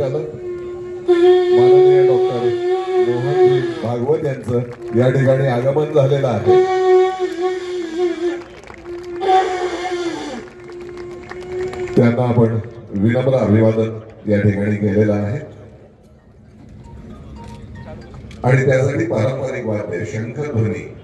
झालं? माननीय डॉक्टर मोहनजी भागवत यांचं या ठिकाणी आगमन झालेलं आहे. त्यांना आपण विनम्र अभिवादन या ठिकाणी केलेलं आहे. आणि त्यासाठी पारंपरिक वाद्य ध्वनी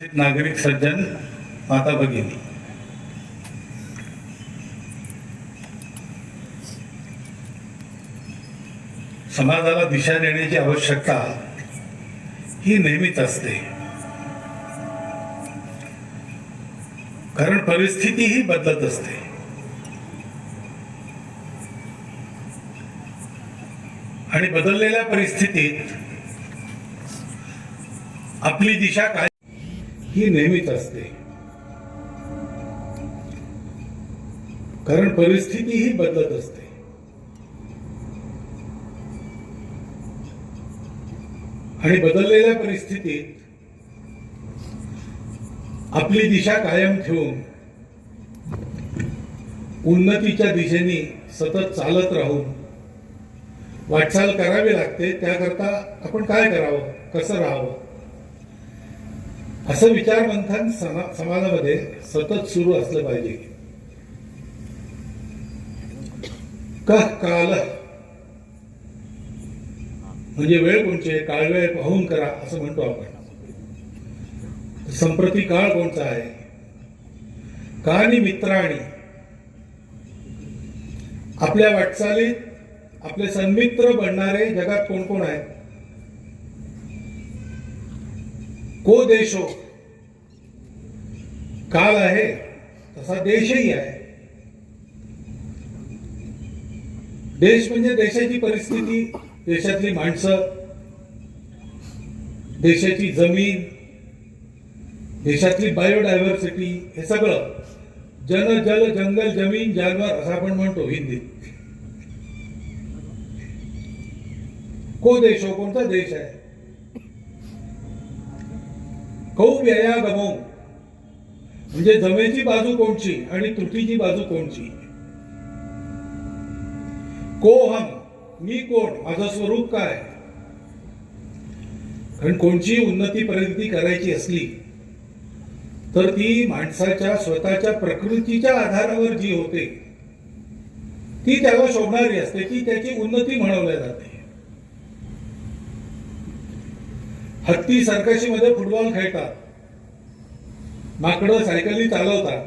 नागरिक सज्जन माता भगिनी समाजाला दिशा देण्याची आवश्यकता ही नेहमीच असते. कारण परिस्थिती ही बदलत असते. आणि बदललेल्या परिस्थितीत आपली दिशा काय ही नेहमीच असते. कारण परिस्थिती ही बदलत असते. आणि बदललेल्या परिस्थितीत आपली दिशा कायम ठेवून उन्नतीच्या दिशेने सतत चालत राहून वाटचाल करावी लागते. त्याकरता आपण काय करावं? कसं राहावं? असं विचार मंथन समा- समाजामध्ये सतत सुरू असलं पाहिजे. कह काल? म्हणजे वेळ कोणचे काळ वेळ पाहून करा असं म्हणतो आपण. संप्रती काळ कोणता आहे? कानी मित्राणी. आपल्या वाटचालीत आपले सन्मित्र बनणारे जगात कोण कोण आहेत को देशो काल आहे तसा देशही आहे. देश म्हणजे देशाची परिस्थिती देशातली माणसं देशाची जमीन देशातली बायोडायव्हर्सिटी हे सगळं. जन जल जंगल जमीन जानवर असं आपण म्हणतो हिंदीत. को देशो कोणता देश आहे? कौ व्यया गमो. म्हणजे जमेची बाजू कोणची आणि त्रुटीची बाजू कोणची? को हम मी कोण? माझं स्वरूप काय? कारण कोणची उन्नती प्रगती करायची असली तर ती माणसाच्या स्वतःच्या प्रकृतीच्या आधारावर जी होते ती त्याला शोभणारी असते. ती त्याची उन्नती म्हणवल्या जाते. हत्ती सर्कशीमध्ये फुटबॉल खेळतात. माकडं सायकली चालवतात.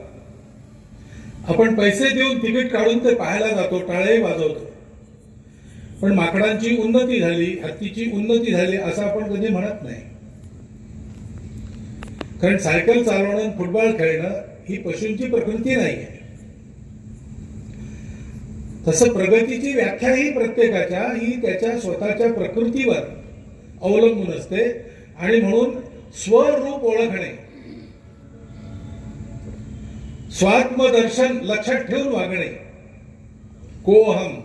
आपण पैसे देऊन तिकीट काढून ते पाहायला जातो टाळेही वाजवतो. पण माकडांची उन्नती झाली हत्तीची उन्नती झाली असं आपण कधी म्हणत नाही. कारण सायकल चालवणं आणि फुटबॉल खेळणं ही पशूंची प्रकृती नाही आहे तसं प्रगतीची व्याख्या ही प्रत्येकाच्या ही त्याच्या स्वतःच्या प्रकृतीवर. अवलंबून असते आणि म्हणून स्वरूप ओळखणे. स्वात्मदर्शन लक्षात ठेवून वागणे. कोहम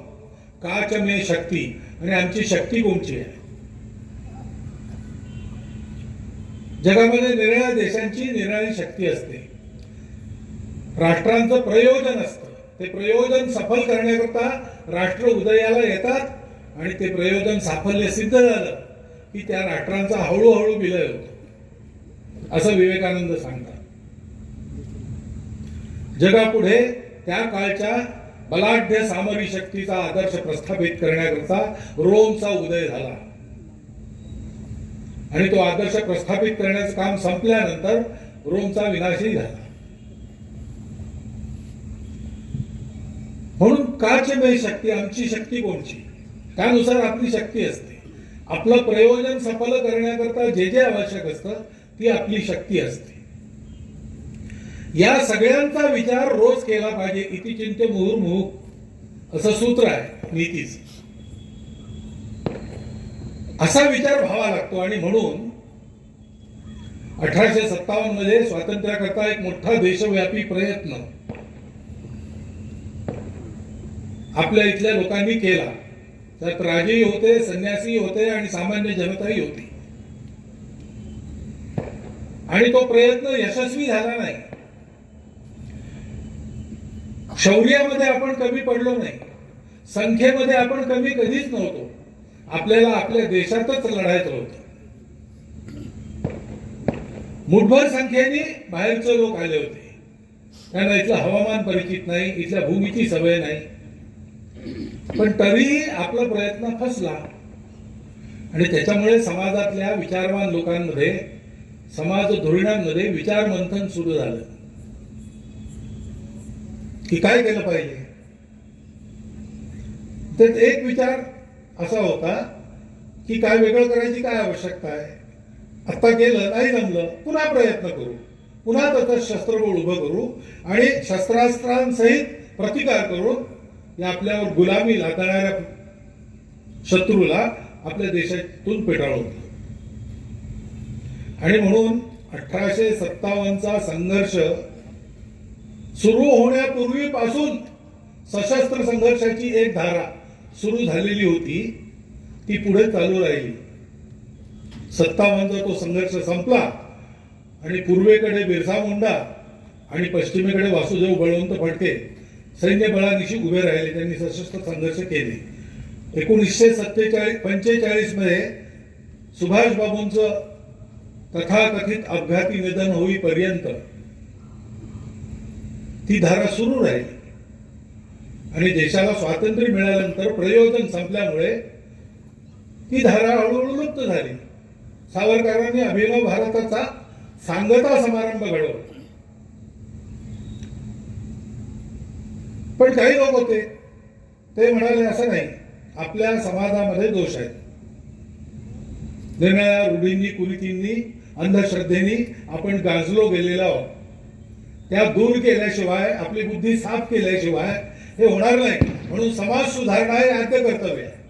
काच मे शक्ती आणि आमची शक्ती कोणची आहे? जगामध्ये निराळ्या देशांची निराळी शक्ती असते. राष्ट्रांचं प्रयोजन असतं. ते प्रयोजन सफल करण्याकरता राष्ट्र उदयाला येतात आणि ते प्रयोजन साफल्य सिद्ध झालं. की त्या राष्ट्रांचा हळूहळू विलय होतो. असं विवेकानंद सांगतात. जगापुढे त्या काळच्या बलाढ्य सामरी शक्तीचा आदर्श प्रस्थापित करण्याकरता रोमचा उदय झाला. आणि तो आदर्श प्रस्थापित करण्याचं काम संपल्यानंतर रोमचा विनाशही झाला. म्हणून काचमय शक्ती आमची शक्ती कोणची? त्यानुसार आपली शक्ती असते. आपलं प्रयोजन सफल करण्याकरता जे जे आवश्यक असतं ती आपली शक्ती असते. या सगळ्यांचा विचार रोज केला पाहिजे इति चिंते मुहुर्मुहू असं सूत्र आहे नीतीच. असा विचार व्हावा लागतो आणि म्हणून अठराशे सत्तावन्नमध्ये स्वातंत्र्याकरता एक मोठा देशव्यापी प्रयत्न आपल्या इथल्या लोकांनी केला. त्यात राजेही होते संन्यासी होते आणि सामान्य जनताही होती. आणि तो प्रयत्न यशस्वी झाला नाही. शौर्यामध्ये आपण कमी पडलो नाही. संख्येमध्ये आपण कमी कधीच नव्हतो. आपल्याला आपल्या देशातच लढायचं होतं. मुठभर संख्येने बाहेरचे लोक आले होते. त्यांना इथलं हवामान परिचित नाही इथल्या भूमीची सवय नाही. पण तरीही आपला प्रयत्न फसला. आणि त्याच्यामुळे समाजातल्या विचारवान लोकांमध्ये समाज धोरणांमध्ये विचार मंथन सुरू झालं. की काय केलं पाहिजे? त्यात एक विचार असा होता की काय वेगळं करायची काय आवश्यकता आहे? आता केलं नाही जमलं पुन्हा प्रयत्न करू. पुन्हा त्याचं शस्त्रबळ उभं करू आणि शस्त्रास्त्रांसहित प्रतिकार करून या आपल्यावर गुलामी लादणाऱ्या शत्रूला आपल्या देशातून पेटाळून दिलं. आणि म्हणून अठराशे सत्तावन्नचा संघर्ष सुरू होण्यापूर्वीपासून सशस्त्र संघर्षाची एक धारा सुरू झालेली होती ती पुढे चालू राहिली सत्तावन्नचा तो संघर्ष संपला आणि पूर्वेकडे बिरसा मुंडा आणि पश्चिमेकडे वासुदेव बळवंत फडके सैन्य बळानिशी उभे राहिले. त्यांनी सशस्त्र संघर्ष केले. एकोणीसशे सत्तेचाळीस पंचेचाळीसमध्ये सुभाष बाबूंचं तथाकथित अपघाती निधन होईपर्यंत ती धारा सुरू राहिली. आणि देशाला स्वातंत्र्य मिळाल्यानंतर प्रयोजन संपल्यामुळे ती धारा हळूहळू लुप्त झाली. सावरकरांनी अभिनव भारताचा सांगता समारंभ घडवला. पण काही लोक होते ते म्हणाले असं नाही. आपल्या समाजामध्ये दोष आहेत. निर्णया रूढींनी कुरीतींनी अंधश्रद्धेनी आपण गाजलो गेलेलो आहोत. त्या दूर केल्याशिवाय आपली बुद्धी साफ केल्याशिवाय हे होणार नाही. म्हणून समाज सुधारणा हे आद्य कर्तव्य आहे.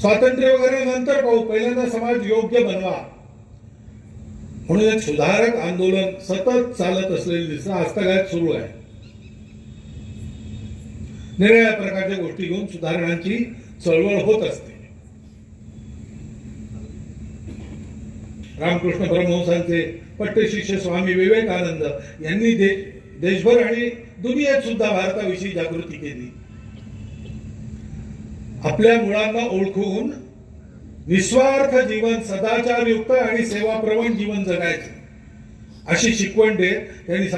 स्वातंत्र्य वगैरे नंतर पाहू. पहिल्यांदा समाज योग्य बनवा. म्हणून एक सुधारक आंदोलन सतत चालत असलेलं दिसतं आजतागायत सुरू आहे. निराळ्या प्रकारच्या गोष्टी घेऊन सुधारणांची चळवळ होत असते. रामकृष्ण परमहंसांचे पट्टशिष्य स्वामी विवेकानंद यांनी दे देशभर आणि दुनियेत सुद्धा भारताविषयी जागृती केली. आपल्या मुळांना ओळखून निस्वार्थ जीवन सदाचारयुक्त आणि सेवाप्रवण जीवन जगायचं. अशी शिकवण देत त्यांनी